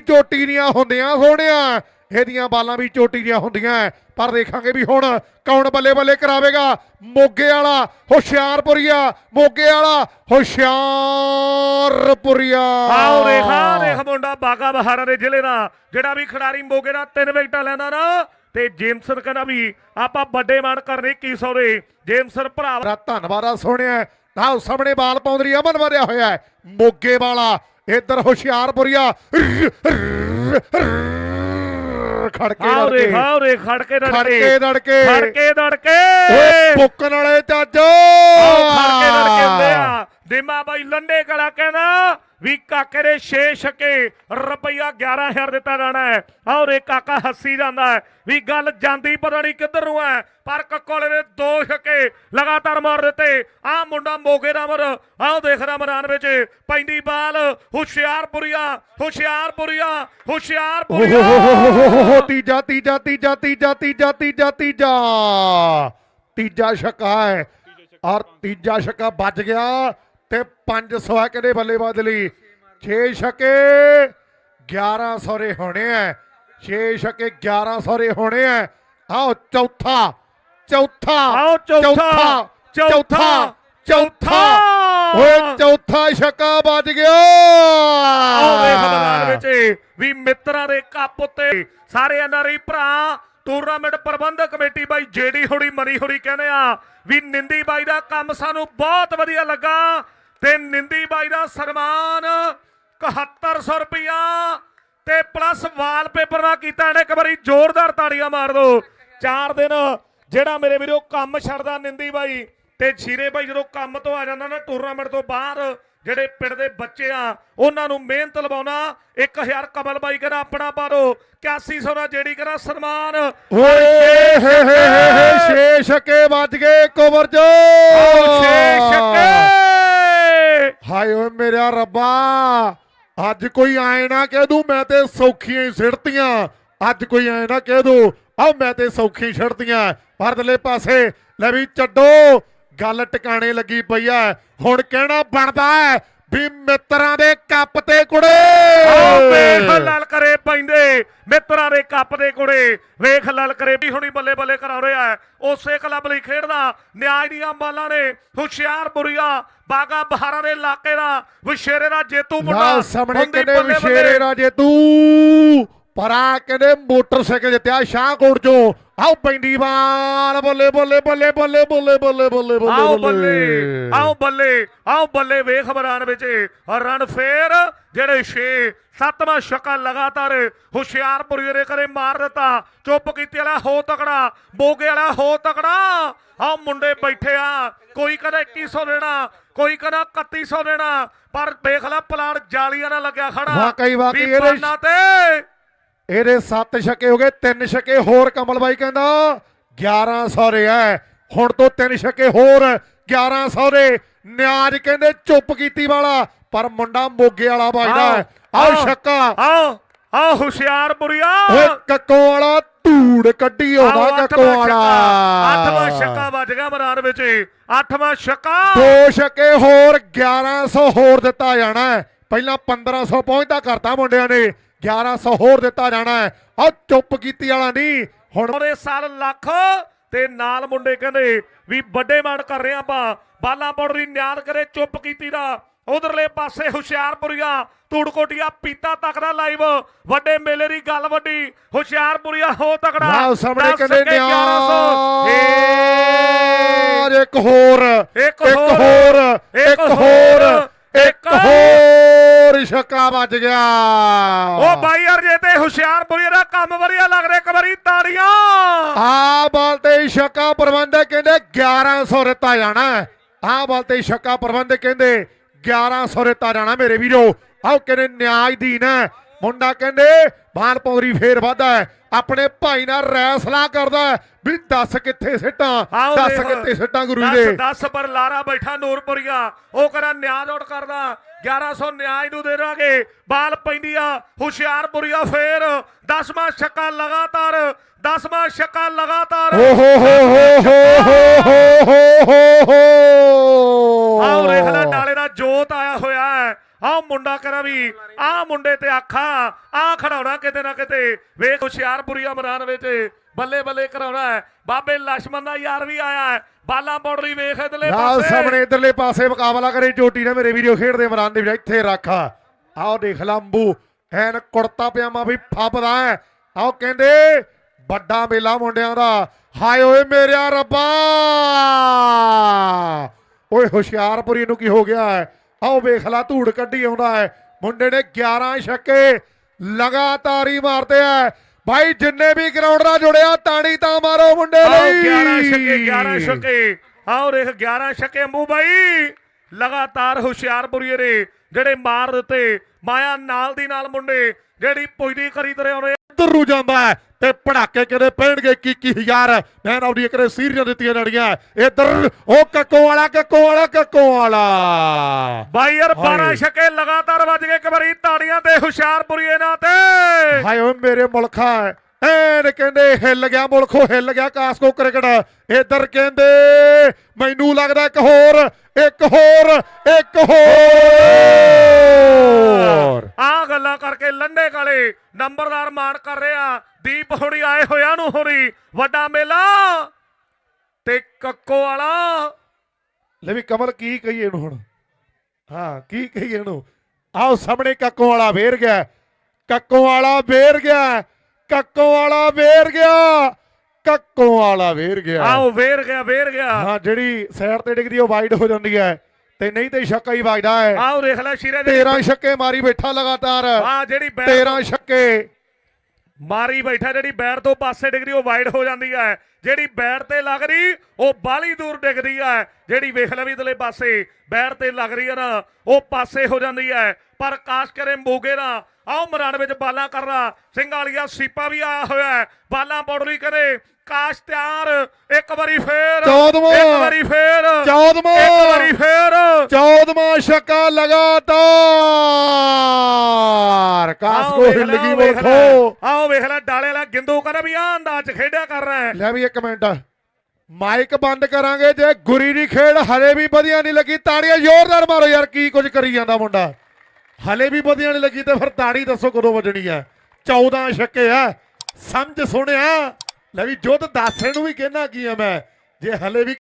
ਚੋਟੀ ਦੀਆਂ ਹੁੰਦੀਆਂ ਸੋਹਣਿਆ। ਇਹਦੀਆਂ ਬਾਲਾਂ ਵੀ ਚੋਟੀ ਦੀਆਂ ਹੁੰਦੀਆਂ। ਪਰ ਦੇਖਾਂਗੇ ਵੀ ਹੁਣ ਕੌਣ ਬੱਲੇ ਬੱਲੇ ਕਰਾਵੇਗਾ? ਮੋਗੇ ਵਾਲਾ ਹੁਸ਼ਿਆਰਪੁਰੀਆ। ਮੋਗੇ ਵਾਲਾ ਹੁਸ਼ਿਆਰਪੁਰੀਆ। ਆਓ ਦੇਖਾ ਦੇਖ ਮੁੰਡਾ ਬਾਗਾ ਬਹਾਰਾ ਦੇ ਜ਼ਿਲ੍ਹੇ ਦਾ ਜਿਹੜਾ ਵੀ ਖਿਡਾਰੀ ਮੋਗੇ ਦਾ ਤਿੰਨ ਵਿਕਟਾਂ ਲੈਂਦਾ ਨਾ ਤੇ ਜੇਮਸਨ ਕਹਿੰਦਾ ਵੀ ਆਪਾਂ ਵੱਡੇ ਮਾਨ ਕਰਨੇ ਕੀ ਸੌਰੇ ਜੇਮਸਨ ਭਰਾ ਮੇਰਾ ਧੰਨਵਾਦ ਆ ਸੋਹਣਿਆ। ਆਹ ਸਾਹਮਣੇ ਬਾਲ ਪਾਉਂਦਰੀ ਅਮਨ ਵਧਿਆ ਹੋਇਆ ਮੋਗੇ ਵਾਲਾ ਇੱਧਰ ਹੁਸ਼ਿਆਰਪੁਰੀਆ ਖੜਕੇ ਰੜਕੇ ਹਾਉਰੇ ਖੜਕੇ ਰੜਕੇ ਖੜਕੇ ਰੜਕੇ ਖੜਕੇ ਰੜਕੇ ਓਏ ਪੁੱਕਣ ਵਾਲੇ ਤੇ ਅੱਜ ਖੜਕੇ ਰੜਕੇ ਹੁੰਦੇ ਆ। ਦਿਮਾ ਬਾਈ ਲੰਡੇ ਕਲਾ ਕਹਿੰਦਾ ਵੀ ਕਾਕੇ ਦੇ 6 ਛੱਕੇ ਰੁਪਈਆ 11000 ਦਿੱਤਾ ਜਾਣਾ ਹੈ ਔਰ ਇਹ ਕਾਕਾ ਹੱਸੀ ਜਾਂਦਾ ਹੈ। ਵੀ ਗੱਲ ਜਾਂਦੀ ਪਤਾ ਨਹੀਂ ਕਿੱਧਰ ਨੂੰ ਹੈ। ਪਰ ਕੱਕੋਲੇ ਨੇ ਦੋ ਛੱਕੇ ਲਗਾਤਾਰ ਮਾਰ ਦਿੱਤੇ। ਆ ਮੁੰਡਾ ਮੋਗੇ ਦਾ ਮਰ ਆਹ ਦੇਖਦਾ ਮੈਦਾਨ ਵਿੱਚ। ਪੈਂਦੀ ਬਾਲ, ਹੁਸ਼ਿਆਰਪੁਰੀਆ ਹੁਸ਼ਿਆਰਪੁਰੀਆ ਹੁਸ਼ਿਆਰਪੁਰੀਆ। ਓਹ ਤੀਜਾ ਤੀਜਾ ਤੀਜਾ ਤੀਜਾ ਤੀਜਾ ਤੀਜਾ ਤੀਜਾ। ਤੀਜਾ ਛਕਾ ਹੈ। ਔਰ ਤੀਜਾ ਛੱਕਾ ਵੱਜ ਗਿਆ। ਤੇ 500 ਹੈ ਕਿਹੜੇ ਬੱਲੇਬਾਜ਼ ਲਈ। 6 ਛੱਕੇ 1100 ਰੇ ਹੋਣੇ ਐ। 6 ਛੱਕੇ 1100 ਰੇ ਹੋਣੇ ਐ। ਆਓ ਚੌਥਾ ਚੌਥਾ ਆਓ ਚੌਥਾ ਚੌਥਾ ਚੌਥਾ ਓਏ ਚੌਥਾ ਛੱਕਾ ਵੱਜ ਗਿਆ। ਆਓ ਵੇਖ ਮੈਦਾਨ ਵਿੱਚ ਵੀ ਮਿੱਤਰਾਂ ਦੇ ਕੱਪ ਉੱਤੇ। ਸਾਰੇ ਐਨਆਰਆਈ ਭਰਾ ਟੂਰਨਾਮੈਂਟ ਪ੍ਰਬੰਧਕ ਕਮੇਟੀ ਬਾਈ ਜੇਡੀ ਹੋੜੀ ਮਰੀ ਹੋੜੀ ਕਹਿੰਦੇ ਆ ਵੀ ਨਿੰਦੀ ਬਾਈ ਦਾ ਕੰਮ ਸਾਨੂੰ ਬਹੁਤ ਵਧੀਆ ਲੱਗਾ ਤੇ ਨਿੰਦੀ ਬਾਈ ਦਾ ਸਨਮਾਨ 7100 ਰੁਪਇਆ ਤੇ ਪਲੱਸ ਵਾਲਪੇਪਰ ਨਾਲ ਕੀਤਾ ਇਹਨੇ ਇੱਕ ਵਾਰੀ ਜ਼ੋਰਦਾਰ ਤਾੜੀਆਂ ਮਾਰ ਦਿਓ ਚਾਰ ਦਿਨ ਜਿਹੜਾ ਮੇਰੇ ਵੀਰੋ ਕੰਮ ਛੱਡਦਾ ਨਿੰਦੀ ਬਾਈ ਤੇ ਸ਼ੀਰੇ ਬਾਈ ਜਦੋਂ ਕੰਮ ਤੋਂ ਆ ਜਾਂਦਾ ਨਾ ਟੂਰਨਾਮੈਂਟ ਤੋਂ ਬਾਹਰ ਜਿਹੜੇ ਪਿੰਡ ਦੇ ਬੱਚੇ ਆ ਉਹਨਾਂ ਨੂੰ ਮਿਹਨਤ ਲਵਾਉਣਾ 1000 ਕਮਲ ਬਾਈ ਕਹਿੰਦਾ ਆਪਣਾ ਪਾ ਦੋ 8100 ਦਾ ਜਿਹੜੀ ਕਹਿੰਦਾ ਸਨਮਾਨ। ਓਏ ਹੇ ਹੇ ਹੇ ਹੇ ਛੇ ਛੱਕੇ। ਵੱਜ ਗਏ ਇੱਕ ਓਵਰ ਚ। ਆਓ ਛੇ ਛੱਕੇ। ਹਾਏ ਓਏ ਮੇਰਾ ਰੱਬਾ ਅੱਜ ਕੋਈ ਆਏ ਨਾ ਕਹਿ ਦੂ ਮੈਂ ਤੇ ਸੌਖੀਆਂ ਹੀ ਸਿੜਤੀਆਂ। ਅੱਜ ਕੋਈ ਆਏ ਨਾ ਕਹਿ ਦੂ ਆ ਮੈਂ ਤੇ ਸੌਖੀ ਛੜਤੀਆਂ ਪਰਦਲੇ ਪਾਸੇ ਲੈ ਵੀ ਚੱਡੋ ਗੱਲ ਟਿਕਾਣੇ ਲੱਗੀ ਪਈ ਐ। ਹੁਣ ਕਹਿਣਾ ਬਣਦਾ ਹੈ ਵੀ ਮਿੱਤਰਾਂ ਦੇ ਕੱਪ ਤੇ ਕੁੜੇ। ਵੇਖ ਲਲ ਕਰੇ ਪੈਂਦੇ ਮਿੱਤਰਾਂ ਦੇ ਕੱਪ ਦੇ ਕੁੜੇ। ਵੇਖ ਲਲ ਕਰੇ ਵੀ ਹੁਣੀ ਬੱਲੇ ਬੱਲੇ ਕਰਾ ਰਿਹਾ ਉਸੇ ਕਲੱਬ ਲਈ ਖੇਡਦਾ ਨਿਆਜ ਦੀਆਂ ਬਾਲਾਂ ਨੇ ਹੁਸ਼ਿਆਰਪੁਰੀਆ ਬਾਗਾ ਬਹਾਰਾ ਦੇ ਇਲਾਕੇ ਦਾ ਵਿਸ਼ੇਰੇ ਦਾ ਜੇਤੂ ਮੁੰਡਾ। ਸਾਹਮਣੇ ਬੱਲੇ। ਵਿਸ਼ੇਰੇ ਰਾਜੇ ਤੂੰ ਪਰਾ ਕਹਿੰਦੇ ਮੋਟਰਸਾਈਕਲ ਜਿੱਤਿਆ ਸ਼ਾਹਕੋਟ ਚੋਂ। ਆਓ ਪੈਂਦੀ ਬਾਲ ਬੱਲੇ ਬੱਲੇ ਬੱਲੇ ਬੱਲੇ ਬੱਲੇ ਬੱਲੇ ਬੱਲੇ ਆਓ ਬੱਲੇ। ਆਓ ਬੱਲੇ ਆਓ ਬੱਲੇ ਵੇਖ ਮੈਦਾਨ ਵਿੱਚ। ਰਨ ਫੇਰ ਜਿਹੜੇ 6 ਸੱਤਵਾਂ ਛੱਕਾ ਲਗਾਤਾਰ ਹੁਸ਼ਿਆਰਪੁਰੀ ਦੇ ਕਰੇ ਮਾਰ ਦਿੱਤਾ। ਚੁੱਪ ਕੀਤੀ ਵਾਲਾ ਹੋ ਤਕੜਾ ਬੋਗੇ ਵਾਲਾ ਹੋ ਤਕੜਾ। ਆਓ ਮੁੰਡੇ ਬੈਠੇ ਆ ਕੋਈ ਕਹਿੰਦਾ 2100 ਦੇਣਾ ਕੋਈ ਕਹਿੰਦਾ 3100 ਦੇਣਾ। ਪਰ ਵੇਖ ਲੈ ਪਲਾਨ ਜਾਲੀਆਂ ਨਾਲ ਲੱਗਿਆ ਖੜਾ। ਵਾਕਈ- ਵਾਕਈ ਇਹਦੇ- ਤੇ ਇਹਦੇ 7 ਛੱਕੇ ਹੋ ਗਏ 3 ਛੱਕੇ ਹੋਰ ਕਮਲ ਬਾਈ ਕਹਿੰਦਾ 1100 ਰਿਹਾ ਹੁਣ ਤੋਂ 3 ਛੱਕੇ ਹੋਰ 1100 ਦੇ ਨਿਆਜ ਕਹਿੰਦੇ ਚੁੱਪ ਕੀਤੀ ਵਾਲਾ ਪਰ ਮੁੰਡਾ ਮੋਗੇ ਵਾਲਾ ਵੱਜਦਾ ਹੈ ਆਓ ਆਓ, ਛੱਕਾ। ਆਓ ਆਓ ਹੁਸ਼ਿਆਰਪੁਰੀਆ ਓਏ ਕੱਕੋ ਵਾਲਾ ਧੂੜ ਕੱਢੀ ਆਉਂਦਾ ਕੱਕੋ ਵਾਲਾ। ਅੱਠਵਾਂ ਛੱਕਾ ਵੱਜ ਗਿਆ ਮੈਦਾਨ ਵਿੱਚ। ਅੱਠਵਾਂ ਛੱਕਾ। ਦੋ ਛੱਕੇ ਹੋਰ 1100 ਹੋਰ ਦਿੱਤਾ ਜਾਣਾ ਪਹਿਲਾਂ 1500 ਪਹੁੰਚਦਾ ਕਰਤਾ ਮੁੰਡਿਆਂ ਨੇ। 1100 ਹੋਰ ਦਿੱਤਾ ਜਾਣਾ ਹੈ। ਆ ਚੁੱਪ ਕੀਤੀ ਵਾਲਾ ਨਹੀਂ। ਹੁਣ ਉਹਦੇ ਸਾਲ ਲੱਖ ਤੇ ਨਾਲ ਮੁੰਡੇ ਕਹਿੰਦੇ ਵੀ ਵੱਡੇ ਮਾਨ ਕਰ ਰਹੇ ਆਪਾਂ। ਬਾਲਾ ਬੋੜਰੀ ਨਿਆਦ ਕਰੇ ਚੁੱਪ ਕੀਤੀ ਦਾ। ਉਧਰਲੇ ਪਾਸੇ ਹੁਸ਼ਿਆਰਪੁਰੀਆ ਧੂੜਕੋਟੀਆ ਪੀਤਾ ਤੱਕ ਦਾ ਲਾਈਵ ਵੱਡੇ ਮੇਲੇ ਦੀ ਗੱਲ ਵੱਡੀ। ਹੁਸ਼ਿਆਰਪੁਰੀਆ ਹੋ ਤਕੜਾ। ਨਾ ਸਾਹਮਣੇ ਕਹਿੰਦੇ ਸੱਕੇ 1100 ਨਿਆਰ ਇੱਕ ਹੋਰ। ਇੱਕ ਹੋਰ, ਹੋਰ। ਇੱਕ ਹੋਰ। ਹੋਰ, ਇੱਕ ਇੱਕ ਹੋਰ ਛੱਕਾ ਵੱਜ ਗਿਆ। ਉਹ ਬਾਈ ਯਾਰ ਜੇ ਤੇ ਹੁਸ਼ਿਆਰਪੁਰੀਆ ਦਾ ਕੰਮ ਵਧੀਆ ਲੱਗ ਰਿਹਾ ਇੱਕ ਵਾਰੀ ਤਾੜੀਆਂ। ਆ ਬਾਲ ਤੇ ਛੱਕਾ ਪ੍ਰਬੰਧਕ ਕਹਿੰਦੇ 1100 ਦਿੱਤਾ ਜਾਣਾ ਆ ਬਾਲ ਤੇ ਛੱਕਾ ਪ੍ਰਬੰਧਕ ਕਹਿੰਦੇ 1100 ਦਿੱਤਾ ਜਾਣਾ ਮੇਰੇ ਵੀਰੋ। ਆਓ ਕਹਿੰਦੇ ਨਿਆਜ ਦੀ ਨਾ ਮੁੰਡਾ ਕਹਿੰਦੇ ਬਾਲ ਪੌਰੀ ਫੇਰ ਵਾਦਾ ਹੈ। ਆਪਣੇ ਭਾਈ ਨਾਲ ਰੈਸਲਾ ਕਰਦਾ ਹੈ। ਵੀ ਦੱਸ ਕਿੱਥੇ ਸਿੱਟਾਂ ਦੱਸ। ਕਿੱਥੇ ਸਿੱਟਾਂ ਗੁਰੂ ਦਸ- ਦੇ। ਦਸ ਪਰ ਲਾਰਾ ਬੈਠਾ ਨੂਰਪੁਰੀਆ। ਉਹ ਕਰਾ ਨਿਆਜ਼ ਆਊਟ ਕਰਦਾ। 1100 ਨਿਆਜ ਨੂੰ ਦੇਵਾਂਗੇ ਬਾਲ ਪੈਂਦੀ ਆ ਹੁਸ਼ਿਆਰਪੁਰੀਆ ਫੇਰ। 10ਵਾਂ ਛੱਕਾ ਲਗਾਤਾਰ 10ਵਾਂ ਛੱਕਾ ਲਗਾਤਾਰ। ਓ ਹੋ ਹੋ ਹੋ ਹੋ ਹੋ ਹੋ ਆਉ ਰੇਖਲਾ ਨਾਲੇ ਦਾ ਜੋਤ ਆਇਆ ਹੋਇਆ ਹੈ। ਆਹ ਮੁੰਡਾ ਕਰਾ ਵੀ ਆਹ ਮੁੰਡੇ ਤੇ ਆਖਾ ਆਹ ਖੜਾਉਣਾ ਕਿਤੇ ਨਾ ਕਿਤੇ। ਵੇਖ ਹੁਸ਼ਿਆਰਪੁਰੀਆ ਮੈਦਾਨ ਵਿੱਚ ਬੱਲੇ ਬੱਲੇ ਕਰਾਉਣਾ ਹੈ। ਬਾਬੇ ਲక్ష్మణ ਦਾ ਯਾਰ ਵੀ ਆਇਆ ਹੈ। ਬਾਲਾ ਬਾਉਂਡਰੀ ਵੇਖ ਇਧਰਲੇ ਪਾਸੇ। ਸਾਹਮਣੇ ਇਧਰਲੇ ਪਾਸੇ ਮੁਕਾਬਲਾ ਕਰੇ ਚੋਟੀ ਨੇ ਮੇਰੇ ਵੀਡੀਓ ਖੇਡਦੇ ਮੈਦਾਨ ਦੇ ਵਿੱਚ ਇੱਥੇ ਰੱਖ। ਆਓ ਦੇਖ ਲੰਬੂ ਐਨ ਕੁੜਤਾ ਪਜਾਮਾ ਵੀ ਫੱਬਦਾ ਹੈ। ਆਓ ਕਹਿੰਦੇ ਵੱਡਾ ਮੇਲਾ ਮੁੰਡਿਆਂ ਦਾ। ਹਾਏ ਓਏ ਮੇਰਿਆ ਰੱਬਾ! ਓਏ ਹੁਸ਼ਿਆਰਪੁਰੀ ਨੂੰ ਕੀ ਹੋ ਗਿਆ ਹੈ? ਆਓ ਵੇਖ ਲਾ ਧੂੜ ਕੱਢੀ ਆਉਂਦਾ ਹੈ। ਮੁੰਡੇ ਨੇ 11 ਛੱਕੇ ਲਗਾਤਾਰ ਹੀ ਮਾਰਦੇ ਆ। ਭਾਈ ਜਿੰਨੇ ਵੀ ਗਰਾਊਂਡ ਨਾਲ ਜੁੜਿਆ ਤਾੜੀ ਤਾਂ ਮਾਰੋ ਮੁੰਡੇ ਆਓ ਲਈ। 11 ਛੱਕੇ 11 ਛੱਕੇ। ਆਓ ਦੇਖ 11 ਛੱਕੇ ਅੰਬੂ ਬਾਈ। ਲਗਾਤਾਰ ਹੁਸ਼ਿਆਰਪੁਰੀਏ ਨੇ ਜਿਹੜੇ ਮਾਰ ਦਿੱਤੇ। ਮਾਇਆ ਨਾਲ ਦੀ ਨਾਲ ਮੁੰਡੇ ਜਿਹੜੀ ਪੁੱਜਦੀ ਕਰੀ ਤਰੇ ਆਉਣੇ ਨੂੰ ਜਾਂਦਾ ਹੈ ਤੇ ਪੜਾਕੇ ਕਿਤੇ ਪੈਣਗੇ? ਕੀ ਕੀ ਹਜ਼ਾਰ ਮੈਂ ਆਪਣੀ ਕਰੇ ਸੀਰੀਆਂ ਦਿੱਤੀਆਂ ਲੜੀਆਂ ਇੱਧਰ ਉਹ ਕੱਕੋ ਵਾਲਾ ਕੱਕੋ ਵਾਲਾ ਕੱਕੋ ਵਾਲਾ। ਬਾਈ ਯਾਰ 12 ਹਾਏ। ਛੱਕੇ ਲਗਾਤਾਰ ਵੱਜ ਗਏ ਇੱਕ ਵਾਰੀ ਤਾੜੀਆਂ ਤੇ ਹੁਸ਼ਿਆਰਪੁਰੀਏ ਨਾਲ ਤੇ। ਹਾਏ ਓਏ ਮੇਰੇ ਮੁਲਖਾ ਐਨ ਕਹਿੰਦੇ ਹਿੱਲ ਗਿਆ ਮੁਲਖੋ ਹਿੱਲ ਗਿਆ ਕਾਸਕੋ ਕ੍ਰਿਕਟ। ਇੱਧਰ ਕਹਿੰਦੇ ਮੈਨੂੰ ਲੱਗਦਾ ਇੱਕ ਹੋਰ ਇੱਕ ਹੋਰ ਇੱਕ ਹੋਰ ਆ ਗੱਲਾਂ ਕਰਕੇ ਲੰਡੇ ਕਾਲੇ ਨੰਬਰਦਾਰ ਮਾਨ ਕਰ ਰਿਹਾ ਦੀਪ ਹੁਣੀ ਆਏ ਹੋਇਆ ਨੂੰ ਹੋਰੀ ਵੱਡਾ ਮੇਲਾ ਤੇ ਕੱਕੋ ਵਾਲਾ। ਲੈ ਵੀ ਕਮਲ ਕੀ ਕਹੀਏ ਇਹਨੂੰ ਹੁਣ? ਹਾਂ ਕੀ ਕਹੀਏ ਇਹਨੂੰ? ਆਓ ਸਾਹਮਣੇ ਕੱਕੋ ਵਾਲਾ ਵੇਰ ਗਿਆ। ਕੱਕੋ ਵਾਲਾ ਵੇਰ ਗਿਆ ਕੱਕੋ ਵਾਲਾ ਵੇਰ ਗਿਆ ਕੱਕੋ ਵਾਲਾ ਵੇਰ ਗਿਆ। ਆਓ ਵੇਰ ਗਿਆ ਵੇਰ ਗਿਆ। ਹਾਂ ਜਿਹੜੀ ਸਾਈਡ ਤੇ ਡਿੱਗਦੀ ਉਹ ਵਾਈਡ ਹੋ ਜਾਂਦੀ ਹੈ ਤੇ ਨਹੀਂ ਤੇ ਛੱਕਾ ਹੀ ਵੱਜਦਾ ਹੈ। ਆਓ ਦੇਖ ਲੈ ਸ਼ੀਰੇ ਦੇ 13 ਛੱਕੇ ਮਾਰੀ ਬੈਠਾ ਲਗਾਤਾਰ। ਆ ਜਿਹੜੀ ਬੈਟ 13 ਛੱਕੇ। ਮਾਰੀ ਬੈਠਾ ਜਿਹੜੀ ਬੈਟ ਤੋਂ ਪਾਸੇ ਡਿੱਗਦੀ ਉਹ ਵਾਈਡ ਹੋ ਜਾਂਦੀ ਹੈ। ਜਿਹੜੀ ਬੈਟ ਤੇ ਲੱਗ ਰਹੀ ਉਹ ਬਾਲੀ ਦੂਰ ਡਿੱਗਦੀ ਹੈ। ਜਿਹੜੀ ਵੇਖ ਲੈ ਵੀ ਇਧਰਲੇ ਪਾਸੇ ਬੈਟ ਤੇ ਲੱਗ ਰਹੀ ਹੈ ਨਾ ਉਹ ਪਾਸੇ ਹੋ ਜਾਂਦੀ ਹੈ। ਪਰ ਕਾਸ਼ ਕਰੇ ਮੋਗੇ ਨਾ ਆਓ ਮੈਦਾਨ ਵਿੱਚ ਬਾਲਾਂ ਕਰਨਾ ਸਿੰਘਾਲੀਆ ਸੀਪਾ ਵੀ ਆਇਆ ਹੋਇਆ ਹੈ। ਬਾਲਾਂ ਪੌੜਰੀ ਕਰੇ ਕਾਸ਼ ਤਿਆਰ ਇੱਕ ਵਾਰੀ ਫੇਰ। ਇੱਕ ਵਾਰੀ ਫੇਰ ਚੌਦਵਾਂ। ਇੱਕ ਵਾਰੀ ਫੇਰ ਚੌਦਵਾਂ ਛੱਕਾ ਲਗਾਤਾਰ ਕਾਸਕੋ ਵੇਖ ਹਿੱਲ ਲੈ, ਗਈ ਆਓ ਵੇਖ ਆਓ ਵੇਖ ਲੈ ਡਾਲੇ ਵਾਲਾ ਗਿੰਦੂ ਕਰ ਵੀ ਆ ਅੰਦਾਜ਼ 'ਚ ਖੇਡਿਆ ਕਰ ਰਿਹਾ ਹੈ। ਲੈ ਵੀ ਇੱਕ ਮਿੰਟ। ਮਾਈਕ ਬੰਦ ਕਰਾਂਗੇ ਜੇ ਗੁਰੀ ਦੀ ਖੇਡ ਹਲੇ ਵੀ ਵਧੀਆ ਨਹੀਂ ਲੱਗੀ। ਤਾੜੀਆਂ ਜ਼ੋਰਦਾਰ ਮਾਰੋ ਯਾਰ ਕੀ ਕੁਝ ਕਰੀ ਜਾਂਦਾ ਮੁੰਡਾ। ਹਲੇ ਵੀ ਵਧੀਆ ਨਹੀਂ ਲੱਗੀ ਤੇ ਫਿਰ ਤਾੜੀ ਦੱਸੋ ਕਦੋਂ ਵੱਜਣੀ ਆ 14 ਛੱਕੇ ਆ। ਸਮਝ ਸੋਹਣਿਆ ਲੈ ਵੀ ਜੁੱਧ ਦੱਸ ਇਹਨੂੰ ਵੀ ਕਹਿਣਾ ਕੀ ਆ ਮੈਂ। ਜੇ ਹਲੇ ਵੀ